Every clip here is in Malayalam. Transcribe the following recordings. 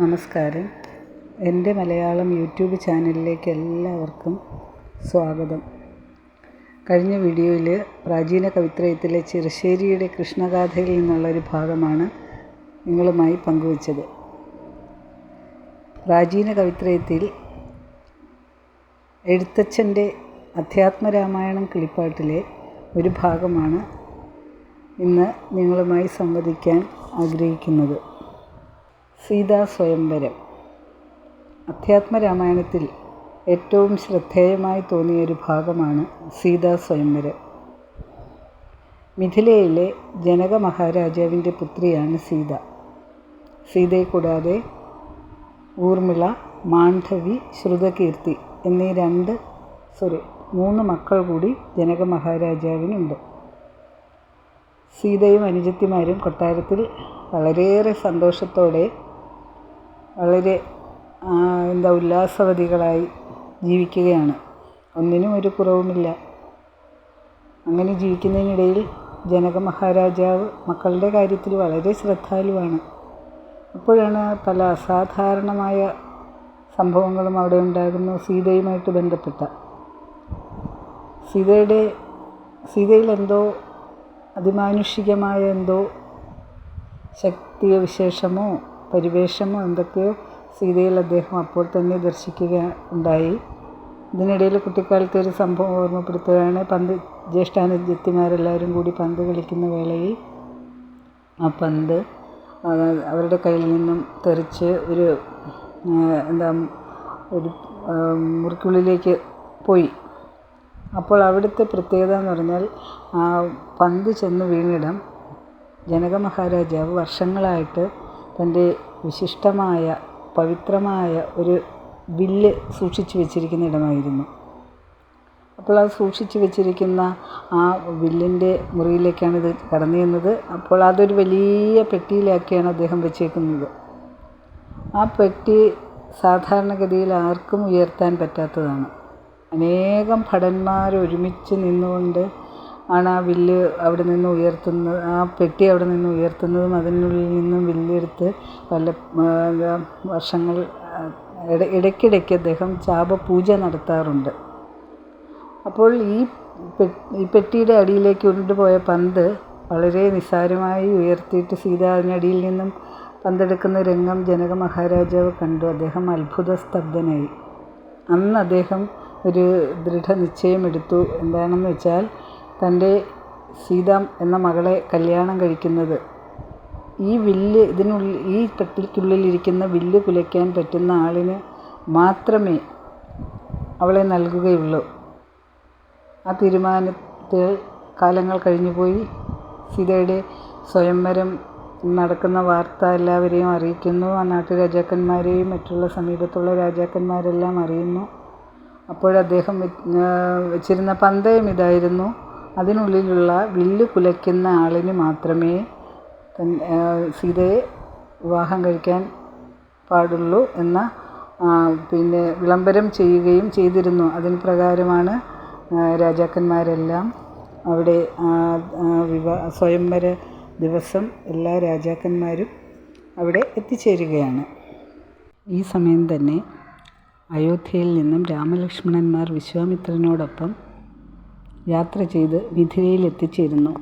നമസ്കാരം. എന്റെ മലയാളം യൂട്യൂബ് ചാനലിലേക്ക് എല്ലാവർക്കും സ്വാഗതം. കഴിഞ്ഞ വീഡിയോയിൽ പ്രാചീന കവിത്രയത്തിലെ ചെറുശ്ശേരിയുടെ കൃഷ്ണഗാഥയിൽ നിന്നുള്ളൊരു ഭാഗമാണ് നിങ്ങളുമായി പങ്കുവച്ചത്. പ്രാചീന കവിത്രയത്തിൽ എഴുത്തച്ഛന്റെ അധ്യാത്മരാമായണം കിളിപ്പാട്ടിലെ ഒരു ഭാഗമാണ് ഇന്ന് നിങ്ങളുമായി സംവദിക്കാൻ ആഗ്രഹിക്കുന്നത്. സീതാ സ്വയംവരം. അധ്യാത്മരാമായണത്തിൽ ഏറ്റവും ശ്രദ്ധേയമായി തോന്നിയ ഒരു ഭാഗമാണ് സീതാ സ്വയംവരം. മിഥിലയിലെ ജനക മഹാരാജാവിന്റെ പുത്രിയാണ് സീത. സീതയെ കൂടാതെ ഊർമിള മാണ്ഡവി ശ്രുതകീർത്തി എന്നീ രണ്ട് സോറി മൂന്ന് മക്കൾ കൂടി ജനക മഹാരാജാവിനുണ്ട്. സീതയും അനുജത്തിമാരും കൊട്ടാരത്തിൽ വളരെയേറെ സന്തോഷത്തോടെ വളരെ എന്താ ഉല്ലാസവതികളായി ജീവിക്കുകയാണ്. ഒന്നിനും ഒരു കുറവുമില്ല. അങ്ങനെ ജീവിക്കുന്നതിനിടയിൽ ജനക മഹാരാജാവ് മക്കളുടെ കാര്യത്തിൽ വളരെ ശ്രദ്ധാലുവാണ്. അപ്പോഴാണ് പല അസാധാരണമായ സംഭവങ്ങളും അവിടെ ഉണ്ടാകുന്നു. സീതയുമായിട്ട് ബന്ധപ്പെട്ട. സീതയുടെ സീതയിൽ എന്തോ അതിമാനുഷികമായ എന്തോ ശക്തിയ വിശേഷമോ പരിവേഷമോ എന്തൊക്കെയോ സീതയിൽ അദ്ദേഹം അപ്പോൾ തന്നെ ദർശിക്കുക ഉണ്ടായി. ഇതിനിടയിൽ കുട്ടിക്കാലത്തെ ഒരു സംഭവം ഓർമ്മപ്പെടുത്തുകയാണ്. പന്ത് ജ്യേഷ്ഠാനുജത്തിമാരെല്ലാവരും കൂടി പന്ത് കളിക്കുന്ന വേളയിൽ ആ പന്ത് അവരുടെ കയ്യിൽ നിന്നും തെറിച്ച് ഒരു എന്താ ഒരു മുറിക്കുള്ളിലേക്ക് പോയി. അപ്പോൾ അവിടുത്തെ പ്രത്യേകത എന്ന് പറഞ്ഞാൽ പന്ത് ചെന്ന് വീണിടം ജനക മഹാരാജാവ് വർഷങ്ങളായിട്ട് തന്റെ വിശിഷ്ടമായ പവിത്രമായ ഒരു വില്ല് സൂക്ഷിച്ചു വെച്ചിരിക്കുന്ന ഇടമായിരുന്നു. അപ്പോൾ അത് സൂക്ഷിച്ചു വെച്ചിരിക്കുന്ന ആ വില്ലിന്റെ മുറിയിലേക്കാണ് ഇത് കടന്നു ചെന്നത്. അപ്പോൾ അതൊരു വലിയ പെട്ടിയിലാക്കിയാണ് അദ്ദേഹം വെച്ചേക്കുന്നത്. ആ പെട്ടി സാധാരണഗതിയിൽ ആർക്കും ഉയർത്താൻ പറ്റാത്തതാണ്. അനേകം ഭടന്മാർ ഒരുമിച്ച് നിന്നുകൊണ്ട് ആണ് ആ വില്ല് അവിടെ നിന്ന് ഉയർത്തുന്നത് ആ പെട്ടി അവിടെ നിന്ന് ഉയർത്തുന്നതും അതിനുള്ളിൽ നിന്നും വില്ലെടുത്ത് പല വർഷങ്ങൾ ഇട ഇടയ്ക്കിടയ്ക്ക് അദ്ദേഹം ശാപപൂജ നടത്താറുണ്ട്. അപ്പോൾ ഈ ഈ പെട്ടിയുടെ അടിയിലേക്ക് ഉരുണ്ടുപോയ പന്ത് വളരെ നിസ്സാരമായി ഉയർത്തിയിട്ട് സീത അതിനടിയിൽ നിന്നും പന്തെടുക്കുന്ന രംഗം ജനക മഹാരാജാവ് കണ്ടു. അദ്ദേഹം അത്ഭുത സ്തബ്ധനായി. അന്ന് അദ്ദേഹം ഒരു ദൃഢനിശ്ചയമെടുത്തു. എന്താണെന്ന് വെച്ചാൽ തന്റെ സീതാം എന്ന മകളെ കല്യാണം കഴിക്കുന്നത്. ഈ വില്ല് ഇതിനുള്ളിൽ ഈ പെട്ടിക്കുള്ളിലിരിക്കുന്ന വില്ല് കുലയ്ക്കാൻ പറ്റുന്ന ആളിന് മാത്രമേ അവളെ നൽകുകയുള്ളൂ. ആ തീരുമാനത്തിൽ കാലങ്ങൾ കഴിഞ്ഞുപോയി. സീതയുടെ സ്വയംവരം നടക്കുന്ന വാർത്ത എല്ലാവരെയും അറിയിക്കുന്നു. നാട്ടുരാജാക്കന്മാരെയും മറ്റുള്ള സമീപത്തുള്ള രാജാക്കന്മാരെല്ലാം അറിയുന്നു. അപ്പോഴദ്ദേഹം വെച്ചിരുന്ന പന്തയം ഇതായിരുന്നു. അതിനുള്ളിലുള്ള വില്ല് കുലയ്ക്കുന്ന ആളിന് മാത്രമേ സീതയെ വിവാഹം കഴിക്കാൻ പാടുള്ളൂ എന്ന പിന്നെ വിളംബരം ചെയ്യുകയും ചെയ്തിരുന്നു. അതിന് പ്രകാരമാണ് രാജാക്കന്മാരെല്ലാം അവിടെ വിവാ സ്വയംവര ദിവസം എല്ലാ രാജാക്കന്മാരും അവിടെ എത്തിച്ചേരുകയാണ്. ഈ സമയം തന്നെ അയോധ്യയിൽ നിന്നും രാമലക്ഷ്മണന്മാർ വിശ്വാമിത്രനോടൊപ്പം യാത്ര ചെയ്ത് മിഥിലയിൽ എത്തിച്ചേരുന്നു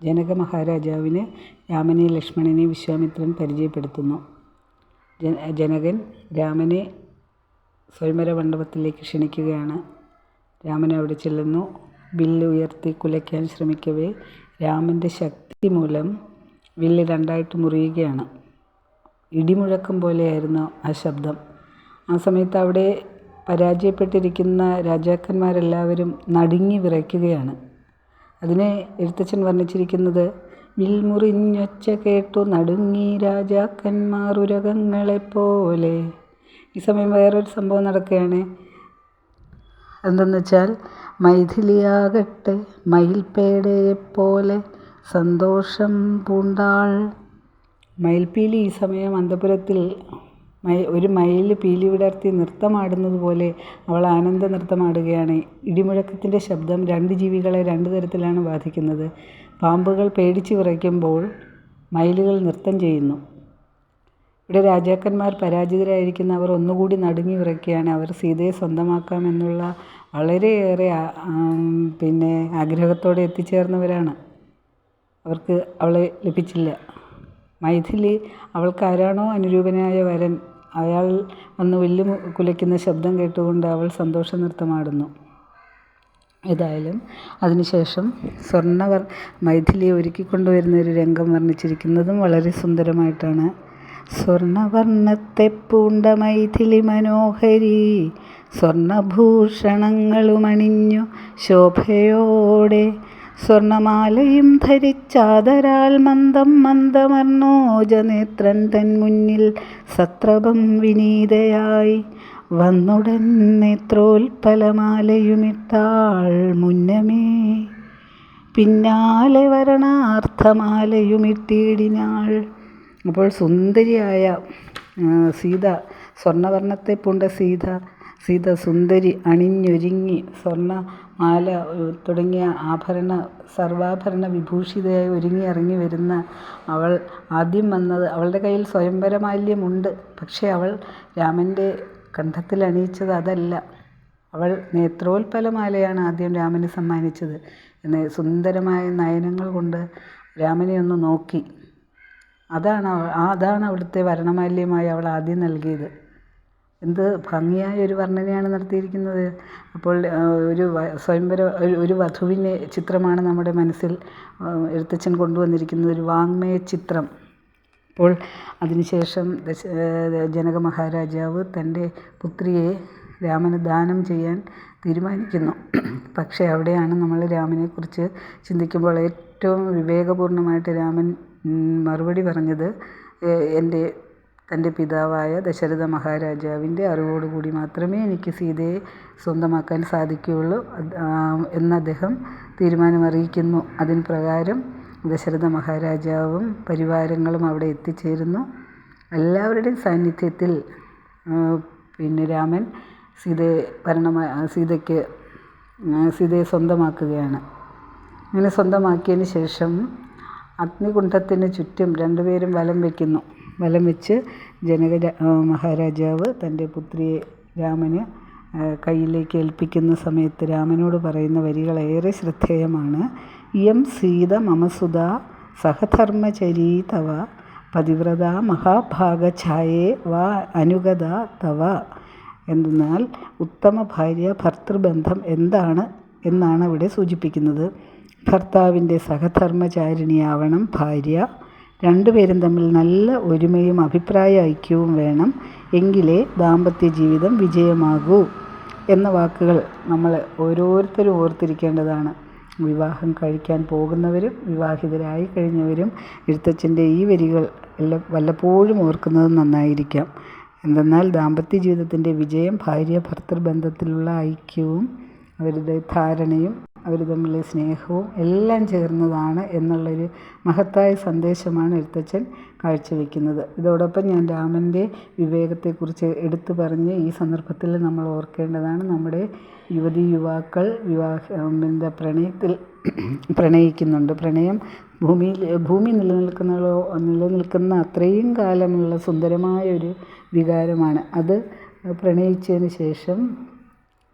ജനക മഹാരാജാവിന് രാമനെ ലക്ഷ്മണനെ വിശ്വാമിത്രൻ പരിചയപ്പെടുത്തുന്നു. ജനകൻ രാമനെ സ്വയംവര മണ്ഡപത്തിലേക്ക് ക്ഷണിക്കുകയാണ്. രാമൻ അവിടെ ചെല്ലുന്നു. വില്ല് ഉയർത്തി കുലയ്ക്കാൻ ശ്രമിക്കവേ രാമന്റെ ശക്തി മൂലം വില്ല് രണ്ടായിട്ട് മുറിയുകയാണ്. ഇടിമുഴക്കം പോലെയായിരുന്നു ആ ശബ്ദം. ആ സമയത്ത് അവിടെ പരാജയപ്പെട്ടിരിക്കുന്ന രാജാക്കന്മാരെല്ലാവരും നടുങ്ങി വിറയ്ക്കുകയാണ്. അതിനെ എഴുത്തച്ഛൻ വർണിച്ചിരിക്കുന്നത് വിൽമുറിഞ്ഞൊച്ച കേട്ടു നടുങ്ങി രാജാക്കന്മാർ ഉരകങ്ങളെപ്പോലെ. ഈ സമയം വേറൊരു സംഭവം നടക്കുകയാണ്. എന്തെന്ന് വെച്ചാൽ മൈഥിലിയാകട്ടെ മയിൽപേടയെപ്പോലെ സന്തോഷം പൂണ്ടാൾ. മയിൽപ്പീലി ഈ സമയം അന്തപുരത്തിൽ ഒരു മയിൽ പീലി വിടർത്തി നൃത്തമാടുന്നത് പോലെ അവൾ ആനന്ദ നൃത്തമാടുകയാണ്. ഇടിമുഴക്കത്തിന്റെ ശബ്ദം രണ്ട് ജീവികളെ രണ്ട് തരത്തിലാണ് ബാധിക്കുന്നത്. പാമ്പുകൾ പേടിച്ചു വിറയ്ക്കുമ്പോൾ മയിലുകൾ നൃത്തം ചെയ്യുന്നു. ഇവിടെ രാജാക്കന്മാർ പരാജിതരായിരിക്കുന്ന അവർ ഒന്നുകൂടി നടുങ്ങി വിറയ്ക്കുകയാണ്. അവർ സീതയെ സ്വന്തമാക്കാമെന്നുള്ള വളരെയേറെ പിന്നെ ആഗ്രഹത്തോടെ എത്തിച്ചേർന്നവരാണ്. അവർക്ക് അവളെ ലഭിച്ചില്ല. മൈഥിലി അവൾക്ക് ആരാണോ അനുരൂപനായ വരൻ? അയാൾ വന്ന് വില്ല് കുലയ്ക്കുന്ന ശബ്ദം കേട്ടുകൊണ്ട് അവൾ സന്തോഷ നൃത്തമാടുന്നു ഏതായാലും അതിനുശേഷം സ്വർണവർ മൈഥിലിയെ ഒരുക്കിക്കൊണ്ടുവരുന്ന ഒരു രംഗം വർണിച്ചിരിക്കുന്നതും വളരെ സുന്ദരമായിട്ടാണ്. സ്വർണവർണത്തെ പൂണ്ട മൈഥിലി മനോഹരി സ്വർണഭൂഷണങ്ങളുമണിഞ്ഞു ശോഭയോടെ സ്വർണമാലയും ധരിച്ചാതരാൽ മന്ദം മന്ദമർണോജനേത്രൻ തൻ മുന്നിൽ സത്രപം വിനീതയായി. വന്നുടൻ നേത്രോൽപ്പലമാലയുമിട്ടാൾ മുന്നമേ. പിന്നാലെ വരണാർത്ഥമാലയുമിട്ടിടിനാൾ അപ്പോൾ സുന്ദരിയായ സീത സ്വർണവർണത്തെ പൂണ്ട സീത സീത സുന്ദരി അണിഞ്ഞൊരുങ്ങി സ്വർണ മാല തുടങ്ങിയ ആഭരണ സർവാഭരണ വിഭൂഷിതയായി ഒരുങ്ങി ഇറങ്ങി വരുന്ന അവൾ ആദ്യം വന്നത് അവളുടെ കയ്യിൽ സ്വയംവരമാല്യമുണ്ട്. പക്ഷേ അവൾ രാമന്റെ കണ്ഠത്തിൽ അണിയിച്ചത് അതല്ല. അവൾ നേത്രോൽപ്പലമാലയാണ് ആദ്യം രാമന് സമ്മാനിച്ചത്. എന്ന് സുന്ദരമായ നയനങ്ങൾ കൊണ്ട് രാമനെ ഒന്ന് നോക്കി. അതാണ് അതാണ് അവിടുത്തെ വരണമാല്യമായി അവൾ ആദ്യം നൽകിയത്. എന്ത് ഭംഗിയായ ഒരു വർണനയാണ് നടത്തിയിരിക്കുന്നത്. അപ്പോൾ ഒരു സ്വയംവര ഒരു വധുവിന്റെ ചിത്രമാണ് നമ്മുടെ മനസ്സിൽ എഴുത്തച്ഛൻ കൊണ്ടുവന്നിരിക്കുന്നത് ഒരു വാങ്മയ ചിത്രം. അപ്പോൾ അതിനുശേഷം ദശ ജനക മഹാരാജാവ് തന്റെ പുത്രിയെ രാമന് ദാനം ചെയ്യാൻ തീരുമാനിക്കുന്നു. പക്ഷേ അവിടെയാണ് നമ്മൾ രാമനെക്കുറിച്ച് ചിന്തിക്കുമ്പോൾ ഏറ്റവും വിവേകപൂർണമായിട്ട് രാമൻ മറുപടി പറഞ്ഞത് എന്റെ തന്റെ പിതാവായ ദശരഥ മഹാരാജാവിന്റെ അറിവോടുകൂടി മാത്രമേ എനിക്ക് സീതയെ സ്വന്തമാക്കാൻ സാധിക്കുകയുള്ളൂ. എന്ന് അദ്ദേഹം തീരുമാനമറിയിക്കുന്നു. അതിന് പ്രകാരം ദശരഥ മഹാരാജാവും പരിവാരങ്ങളും അവിടെ എത്തിച്ചേരുന്നു. എല്ലാവരുടെയും സാന്നിധ്യത്തിൽ പിന്നെ രാമൻ സീതയെ ഭരണ സീതയ്ക്ക് സീതയെ സ്വന്തമാക്കുകയാണ്. അങ്ങനെ സ്വന്തമാക്കിയതിന് ശേഷം അഗ്നികുണ്ഠത്തിന് ചുറ്റും രണ്ടുപേരും വലം വയ്ക്കുന്നു വലം വെച്ച് ജനക മഹാരാജാവ് തന്റെ പുത്രിയെ രാമന് കയ്യിലേക്ക് ഏൽപ്പിക്കുന്ന സമയത്ത് രാമനോട് പറയുന്ന വരികൾ ഏറെ ശ്രദ്ധേയമാണ്. ഇയം സീത മമസുത സഹധർമ്മചരീ തവ പതിവ്രത മഹാഭാഗഛായേ വാ അനുഗത തവ. എന്തെന്നാൽ ഉത്തമ ഭാര്യ ഭർത്തൃബന്ധം എന്താണ് എന്നാണ് അവിടെ സൂചിപ്പിക്കുന്നത്. ഭർത്താവിന്റെ സഹധർമ്മചാരിണിയാവണം ഭാര്യ. രണ്ടുപേരും തമ്മിൽ നല്ല ഒരുമയും അഭിപ്രായ ഐക്യവും വേണം. എങ്കിലേ ദാമ്പത്യ ജീവിതം വിജയമാകൂ. എന്ന വാക്കുകൾ നമ്മൾ ഓരോരുത്തരും ഓർത്തിരിക്കേണ്ടതാണ്. വിവാഹം കഴിക്കാൻ പോകുന്നവരും വിവാഹിതരായി കഴിഞ്ഞവരും എഴുത്തച്ഛന്റെ ഈ വരികൾ വല്ലപ്പോഴും ഓർക്കുന്നത് നന്നായിരിക്കാം. എന്തെന്നാൽ ദാമ്പത്യ ജീവിതത്തിന്റെ വിജയം ഭാര്യ ഭർത്തൃ ബന്ധത്തിലുള്ള ഐക്യവും അവരുടെ ധാരണയും അവർ തമ്മിലുള്ള സ്നേഹവും എല്ലാം ചേർന്നതാണ് എന്നുള്ളൊരു മഹത്തായ സന്ദേശമാണ് എഴുത്തച്ഛൻ കാഴ്ചവെക്കുന്നത്. ഇതോടൊപ്പം ഞാൻ രാമന്റെ വിവേകത്തെക്കുറിച്ച് എടുത്തു പറഞ്ഞ് ഈ സന്ദർഭത്തിൽ നമ്മൾ ഓർക്കേണ്ടതാണ് നമ്മുടെ യുവതി യുവാക്കൾ വിവാഹ എന്താ പ്രണയത്തിൽ പ്രണയിക്കുന്നുണ്ട്. പ്രണയം ഭൂമിയിൽ ഭൂമി നിലനിൽക്കുന്ന നിലനിൽക്കുന്ന അത്രയും കാലമുള്ള സുന്ദരമായ ഒരു വികാരമാണ്. അത് പ്രണയിച്ചതിന് ശേഷം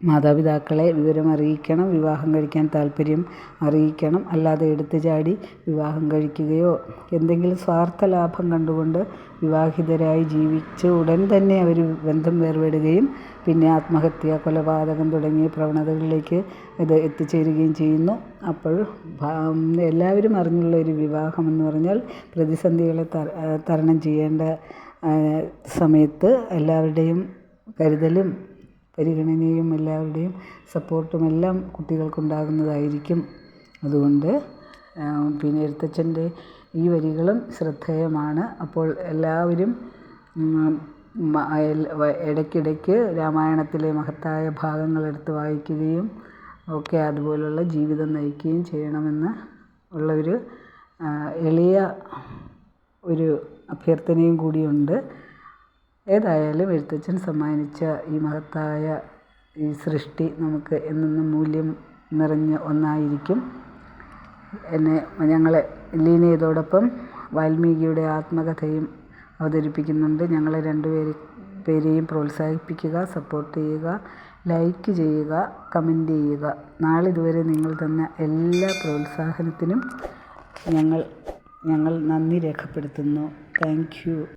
മാതാപിതാക്കളെ വിവരം അറിയിക്കണം വിവാഹം കഴിക്കാൻ താല്പര്യം അറിയിക്കണം അല്ലാതെ എടുത്തു ചാടി വിവാഹം കഴിക്കുകയോ എന്തെങ്കിലും സ്വാർത്ഥ ലാഭം കണ്ടുകൊണ്ട് വിവാഹിതരായി ജീവിച്ച് ഉടൻ തന്നെ അവർ ബന്ധം വേർപെടുകയും പിന്നെ ആത്മഹത്യ കൊലപാതകം തുടങ്ങിയ പ്രവണതകളിലേക്ക് ഇത് എത്തിച്ചേരുകയും ചെയ്യുന്നു. അപ്പോൾ എല്ലാവരും അറിഞ്ഞുള്ള ഒരു വിവാഹം എന്ന് പറഞ്ഞാൽ പ്രതിസന്ധികളെ തരണം ചെയ്യേണ്ട സമയത്ത് എല്ലാവരുടെയും കരുതലും പരിഗണനയും എല്ലാവരുടെയും സപ്പോർട്ടും എല്ലാം കുട്ടികൾക്കുണ്ടാകുന്നതായിരിക്കും. അതുകൊണ്ട് പിന്നെ എഴുത്തച്ഛന്റെ ഈ വരികളും ശ്രദ്ധേയമാണ്. അപ്പോൾ എല്ലാവരും ഇടയ്ക്കിടയ്ക്ക് രാമായണത്തിലെ മഹത്തായ ഭാഗങ്ങൾ എടുത്ത് വായിക്കുകയും ഒക്കെ അതുപോലുള്ള ജീവിതം നയിക്കുകയും ചെയ്യണമെന്ന് ഉള്ള ഒരു എളിയ ഒരു അഭ്യർത്ഥനയും കൂടിയുണ്ട്. ഏതായാലും എഴുത്തച്ഛൻ സമ്മാനിച്ച ഈ മഹത്തായ ഈ സൃഷ്ടി നമുക്ക് എന്നെന്നും മൂല്യം നിറഞ്ഞ ഒന്നായിരിക്കും. എന്നെ ഞങ്ങളെ ലീന ഇതോടൊപ്പം വാൽമീകിയുടെ ആത്മകഥയും അവതരിപ്പിക്കുന്നുണ്ട്. ഞങ്ങളെ രണ്ടുപേരെ പേരെയും പ്രോത്സാഹിപ്പിക്കുക സപ്പോർട്ട് ചെയ്യുക ലൈക്ക് ചെയ്യുക കമന്റ് ചെയ്യുക. നാളെ ഇതുവരെ നിങ്ങൾ തന്ന എല്ലാ പ്രോത്സാഹനത്തിനും ഞങ്ങൾ ഞങ്ങൾ നന്ദി രേഖപ്പെടുത്തുന്നു. താങ്ക്